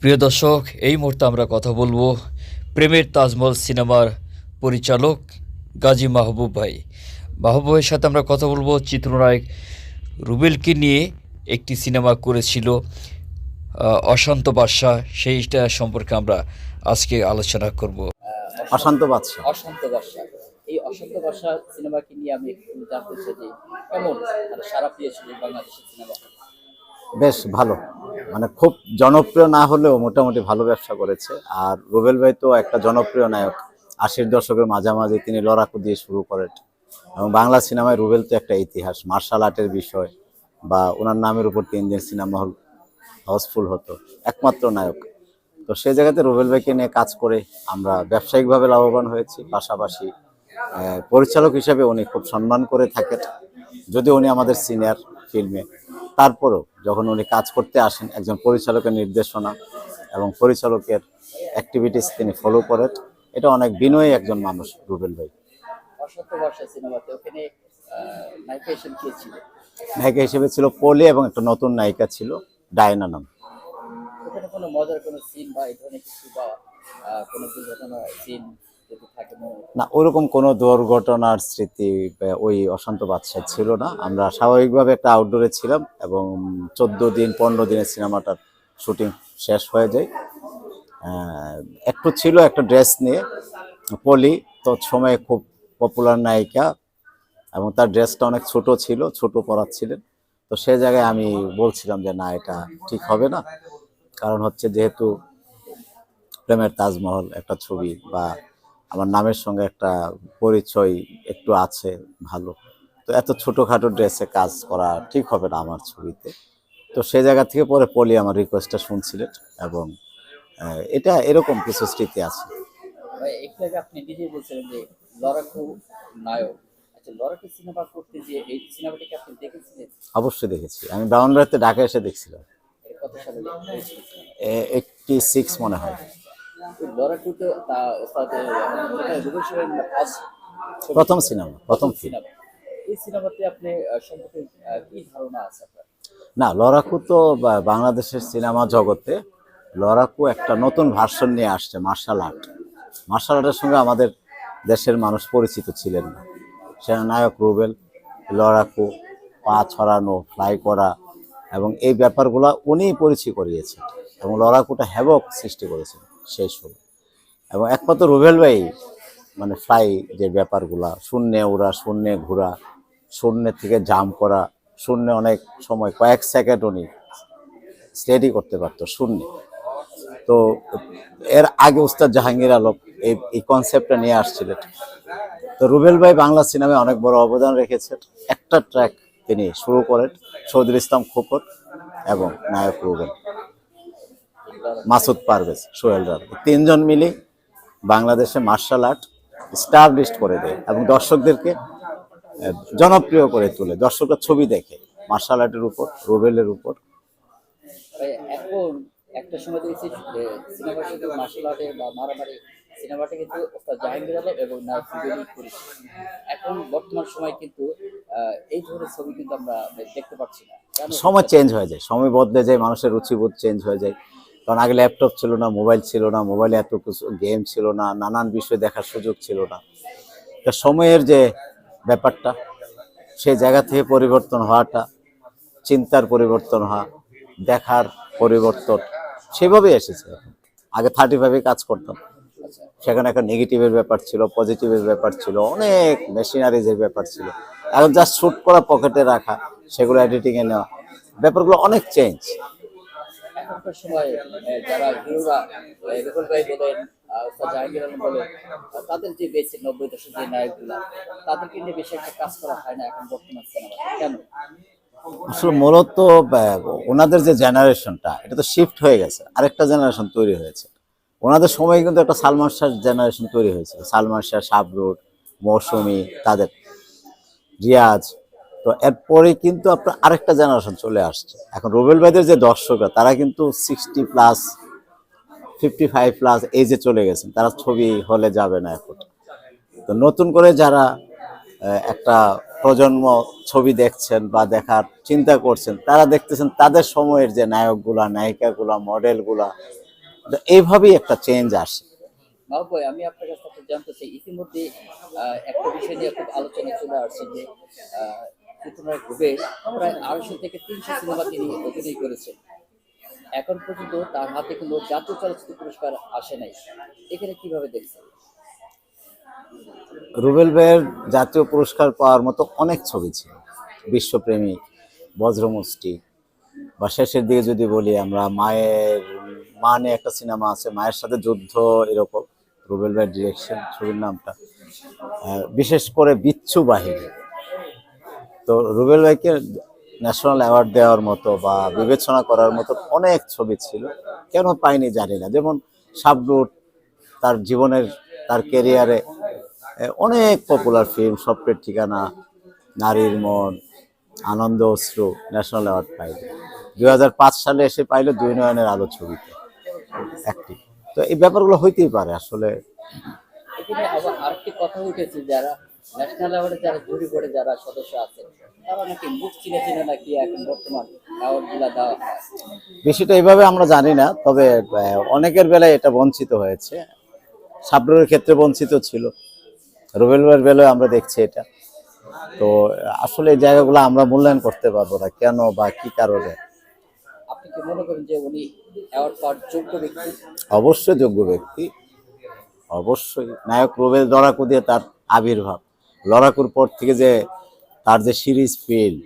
প্রিয় দর্শক এই মুহূর্তে আমরা কথা বলব প্রেমের তাজমহল সিনেমার পরিচালক গাজী মাহবুব ভাই। মাহবুব ভাইয়ের সাথে আমরা কথা বলব। চিত্রনায়ক রুবেলকে নিয়ে একটি সিনেমা করেছিল অশান্ত বাদশাহ। সেইটা সম্পর্কে আমরা আজকে আলোচনা করব। অশান্ত বাদশা অশান্ত বর্ষা এই অশান্ত বর্ষা সিনেমাকে নিয়ে আমি একটু জানতে চাই যে কেমন মানে সারা পেয়েছিল বাংলাদেশের সিনেমা? বেশ ভালো। মানে খুব জনপ্রিয় না হলেও মোটামুটি ভালো ব্যবসা করেছে। আর রুবেল ভাই তো একটা জনপ্রিয় নায়ক। আশির দশকের মাঝামাঝি তিনি লড়াকু দিয়ে শুরু করেন। এবং বাংলা সিনেমায় রুবেল তো একটা ইতিহাস, মার্শাল আর্টের বিষয় বা ওনার নামের উপর তিন দিন সিনেমা হল হাউসফুল হতো। একমাত্র নায়ক। তো সেই জায়গাতে রুবেল ভাইকে নিয়ে কাজ করে আমরা ব্যবসায়িকভাবে লাভবান হয়েছি। পাশাপাশি পরিচালক হিসেবে উনি খুব সম্মান করে থাকেন। যদি উনি আমাদের সিনিয়র ফিল্মে। তারপরেও যখন উনি কাজ করতে আসেন একজন পরিচালকের নির্দেশনা এবং পরিচালকের অ্যাক্টিভিটিস তিনি ফলো করেন এটা অনেক বিনয়ী একজন মানুষ রুবেল ভাই নায়িকা হিসেবে ছিল নায়িকা হিসেবে ছিল পলি এবং একটা নতুন নায়িকা ছিল ডায়না নাম কোনো মজার কোনো সিন বা এই ধরনের কিছু বা কোনো দুর্ঘটনা সিন। না, ওরকম কোনো দুর্ঘটনার স্মৃতি ওই অশান্ত বাদশাহ ছিল না। আমরা স্বাভাবিকভাবে একটা আউটডোরে ছিলাম এবং চোদ্দ দিন, পনেরো দিনের সিনেমাটার শুটিং শেষ হয়ে যায়। একটু ছিল একটা ড্রেস নিয়ে, পলি, তো সময়ে খুব পপুলার নায়িকা এবং তার ড্রেসটা অনেক ছোট ছিল, ছোট পরাচ্ছিলেন। তো সে জায়গায় আমি বলছিলাম যে, না, এটা ঠিক হবে না। কারণ হচ্ছে যেহেতু প্রেমের তাজমহল একটা ছবি বা আমার নামের সঙ্গে একটা পরিচয় একটু আছে ভালো। তো এত ছোটোখাটো ড্রেসে কাজ করা ঠিক হবে না আমার ছবিতে। তো সেই জায়গা থেকে পরে পলি আমার রিকোয়েস্টটা শুনছিলেন এবং এটা এরকম কিছু স্মৃতি আছে। একটু আগে আপনি নিজেই বলছিলেন যে লড়াকু নায়ক। আচ্ছা সিনেমা করতে যে এই সিনেমাটাকে আপনি দেখেছিলেন? অবশ্যই দেখেছি। আমি বাউন্ডারিতে ঢাকা এসে দেখছিলাম। এইটটি সিক্স মনে হয়। ওই তা ওস্তাদের রুবেল সাহেবের ফার্স্ট প্রথম সিনেমা প্রথম সিনেমা। এই সিনেমাতে আপনি সম্পর্কে কি ধারণা আছে আপনার? না লড়াকু তো বাংলাদেশের সিনেমা জগতে লড়াকু একটা নতুন ভার্সন নিয়ে আসছে মার্শাল আর্ট মার্শাল আর্টের সঙ্গে আমাদের দেশের মানুষ পরিচিত ছিলেন না। সে নায়ক রুবেল লড়াকু পা ছড়ানো ফ্লাই করা এবং এই ব্যাপারগুলো উনিই পরিচয় করিয়েছেন এবং লড়াকুটা হ্যাবক সৃষ্টি করেছেন। সেই সময় এবং একমাত্র রুবেল ভাই মানে ফ্লাই যে ব্যাপারগুলা, শূন্যে ওরা শূন্যে ঘোরা শূন্যের থেকে জাম করা, শূন্যে অনেক সময়, কয়েক সেকেন্ড উনি স্টেডি করতে পারতো শূন্যে। তো এর আগে উস্তাদ জাহাঙ্গীর আলম এই এই কনসেপ্টটা নিয়ে আসছিলেন। তো রুবেল ভাই বাংলা সিনেমায় অনেক বড় অবদান রেখেছেন একটা ট্র্যাক তিনি শুরু করেন চৌধুরী ইসলাম খোকর এবং নায়ক রুবেল। মাসুদ পারভেজ সোহেল রাত তিনজন মিলে বাংলাদেশে মার্শাল আর্ট স্টাবলিশড করে দেয় এবং দর্শকদেরকে জনপ্রিয় করে তোলে। দর্শকরা ছবি দেখে মার্শাল আর্টের উপর রুবেলের উপর। এখন একটা সময় দেখেছি যে সিনেমা মার্শাল আর্টের বা মারামারি সিনেমাটা কিন্তু ওস্তাদ জাহাঙ্গীর আলম এবং নায়ক করেছে। এখন বর্তমান সময় কিন্তু এই ধরনের ছবি কিন্তু আমরা দেখতে পাচ্ছি না। সময় চেঞ্জ হয়ে যায় সময় বদলে যায় মানুষের রুচিবোধ চেঞ্জ হয়ে যায়। কারণ আগে ল্যাপটপ ছিল না মোবাইল ছিল না মোবাইলে এত কিছু গেম ছিল না, নানান বিষয় দেখার সুযোগ ছিল না। তা সময়ের যে ব্যাপারটা সেই জায়গা থেকে পরিবর্তন হওয়াটা, চিন্তার পরিবর্তন হওয়া, দেখার পরিবর্তন, সেভাবেই এসেছে আগে থার্টি ফাইভে কাজ করতাম। সেখানে একটা নেগেটিভের ব্যাপার ছিল পজিটিভের ব্যাপার ছিল, অনেক মেশিনারিজের ব্যাপার ছিল। এখন যা শ্যুট করা পকেটে রাখা, সেগুলো এডিটিংয়ে নেওয়া, ব্যাপারগুলো অনেক চেঞ্জ এখনকার সময় যারা হিরোরা রুবেল ভাই বলেন জাহাঙ্গীর আলম বলেন তাদের যে বেশি নব্বই দশক যে নায়কগুলা, তাদেরকে নিয়ে বেশি একটা কাজ করা হয় না এখন বর্তমান সিনেমা কেন? আসলে মূলত ওনাদের যে জেনারেশনটা, এটা তো শিফট হয়ে গেছে, আরেকটা জেনারেশন তৈরি হয়েছে। ওনাদের সময় কিন্তু একটা সালমান শাহ জেনারেশন তৈরি হয়েছিল, সালমান শাহ শাবরুট মৌসুমি, তাদের, রিয়াজ তো এরপরে কিন্তু আপনার আরেকটা জেনারেশন চলে আসছে। এখন রুবেল ভাইদের যে দর্শকরা, তারা কিন্তু sixty plus fifty five plus এজে চলে গেছেন। তারা ছবি হলে যাবে না এখন। তো নতুন করে যারা একটা প্রজন্ম ছবি দেখছেন বা দেখার চিন্তা করছেন, তারা দেখতেছেন তাদের সময়ের যে নায়কগুলা, নায়িকাগুলা, মডেলগুলা এইভাবেই একটা চেঞ্জ আসে। আমি আপনার কাছ জানতে চাই, ইতিমধ্যে একটা বিষয় নিয়ে খুব আলোচনা চলে আসছে যে চিত্রনায়ক রুবেল প্রায় আড়াইশো থেকে তিনশো সিনেমা তিনি অভিনয় করেছেন এখন পর্যন্ত তার হাতে কোনো জাতীয় চলচ্চিত্র পুরস্কার আসে নাই। এখানে কীভাবে দেখছেন? রুবেল ভাইয়ের জাতীয় পুরস্কার পাওয়ার মতো অনেক ছবি ছিল। বিশ্বপ্রেমী, বজ্রমুষ্টি বা শেষের দিকে যদি বলি আমরা, মায়ের মা নিয়ে একটা সিনেমা আছে, মায়ের সাথে যুদ্ধ এরকম। রুবেল ভাইয়ের ডিরেকশন ছবির নামটা। বিশেষ করে বিচ্ছু বাহিনী। তো রুবেল ভাইকে ন্যাশনাল অ্যাওয়ার্ড দেওয়ার মতো বা বিবেচনা করার মতো অনেক ছবি ছিল। কেন পাইনি জানি না। যেমন সাবরুট তার জীবনের, তার কেরিয়ারে অনেক পপুলার ফিল্ম স্বপ্নের ঠিকানা, নারীর মন, আনন্দ অশ্রু ন্যাশনাল অ্যাওয়ার্ড পাইল দু হাজার পাঁচ সালে এসে পাইলো দুই নয়নের আলো ছবিতে একটি। তো এই ব্যাপারগুলো হইতেই পারে আসলে। আবার আরেকটি কথা উঠেছে যারা ন্যাশনাল অ্যাওয়ার্ডে যারা জুরি বোর্ডে যারা সদস্য আছেন তারা নাকি মুখ চিনে চিনে নাকি এখন বর্তমান অ্যাওয়ার্ডগুলা দেওয়া হয়। বিষয়টা এইভাবে আমরা জানি না তবে অনেকের বেলায় এটা বঞ্চিত হয়েছে। সাবরুরের ক্ষেত্রে বঞ্চিত ছিল। রুবেল ভাইয়ের বেলায় আমরা দেখছি এটা। তো আসলে এই জায়গাগুলো আমরা মূল্যায়ন করতে পারব না কেন বা কি কারণে? আপনি কি মনে করেন যে উনি অ্যাওয়ার্ড পাওয়ার যোগ্য ব্যক্তি? অবশ্যই যোগ্য ব্যক্তি। অবশ্যই। নায়ক রুবেল লড়াকু দিয়ে তার আবির্ভাব। লড়াকুর পর থেকে যে তার যে সিরিজ ফিল্ম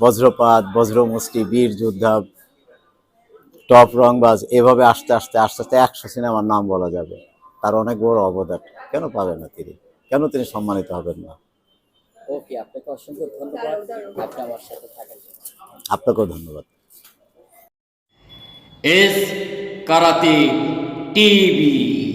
বজ্রপাত বজ্রমুষ্টি বীর যোদ্ধা টপ রংবাজ এভাবে আস্তে আস্তে আস্তে আস্তে একশো সিনেমার নাম বলা যাবে। তার অনেক বড় অবদান। কেন পাবেন না তিনি? কেন তিনি সম্মানিত হবেন না? ওকে আপনাকে অসংখ্য ধন্যবাদ। আপনি আমার সাথে থাকার জন্য। আপনাকেও ধন্যবাদ। S karate TV.